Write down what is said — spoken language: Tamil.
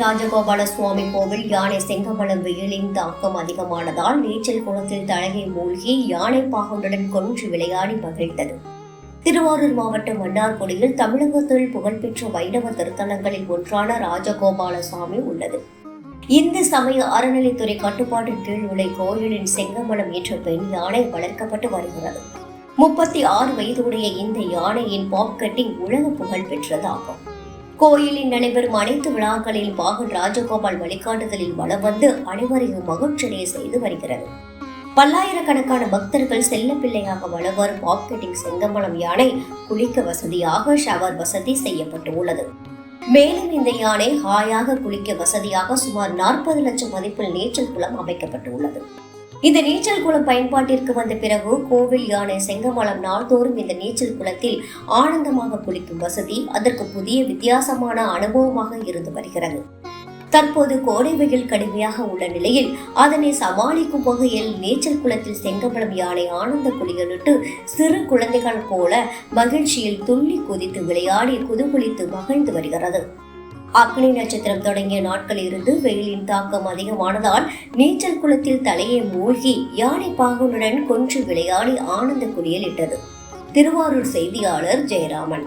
ராஜகோபால சுவாமி கோவில் யானை செங்கமலம் வெயிலின் தாக்கம் அதிகமானதால் நீச்சல் குளத்தில் தலையை மூழ்கி யானை பாகனுடன் கொன்று விளையாடி மகிழ்ந்தது. திருவாரூர் மாவட்டம் மன்னார்குடியில் தமிழகத்தில் புகழ்பெற்ற வைணவ திருத்தலங்களில் ஒன்றான ராஜகோபால சுவாமி உள்ளது. இந்து சமய அறநிலைத்துறை கட்டுப்பாட்டின் கீழ் உள்ள கோயிலின் செங்கமலம் என்ற பெண் யானை வளர்க்கப்பட்டு வருகிறது. முப்பத்தி ஆறு வயதுடைய இந்த யானையின் பாப் கட்டிங் உலக புகழ் பெற்றதாகும். கோயிலில் நடைபெறும் அனைத்து விழாக்களில் பாகன் ராஜகோபால் வழிகாட்டுதலில் வலம் வந்து அனைவரையும் மகிழ்ச்சியடைய செய்து வருகிறது. பல்லாயிரக்கணக்கான பக்தர்கள் செல்லப்பிள்ளையாக பிள்ளையாக வரும் பாப் செங்கமலம் யானை குளிக்க வசதியாக ஷவர் வசதி செய்யப்பட்டுள்ளது. மேலும் இந்த யானை ஹாயாக குளிக்க வசதியாக சுமார் நாற்பது லட்சம் மதிப்பில் நீச்சல் குளம் அமைக்கப்பட்டுள்ளது. இந்த நீச்சல் குளம் பயன்பாட்டிற்கு வந்த பிறகு கோவில் யானை செங்கமலம் நாள்தோறும் இந்த நீச்சல் குளத்தில் ஆனந்தமாக குளிக்கும் வசதி அதற்கு புதிய வித்தியாசமான அனுபவமாக இருந்து வருகிறது. தற்போது கோடை வெயில் கடுமையாக உள்ள நிலையில் அதனை சமாளிக்கும் வகையில் நீச்சல் குளத்தில் செங்கமலம் யானை ஆனந்த குளியலிட்டு சிறு குழந்தைகள் போல மகிழ்ச்சியில் துள்ளி குதித்து விளையாடி குதுகுளித்து மகிழ்ந்து வருகிறது. அக்னி நட்சத்திரம் தொடங்கிய நாட்களில் இருந்து வெயிலின் தாக்கம் அதிகமானதால் நீச்சல் குளத்தில் தலையை மூழ்கி யானை பாகனுடன் கொன்று விளையாடி ஆனந்த குளியலிட்டது திருவாரூர் செய்தியாளர் ஜெயராமன்.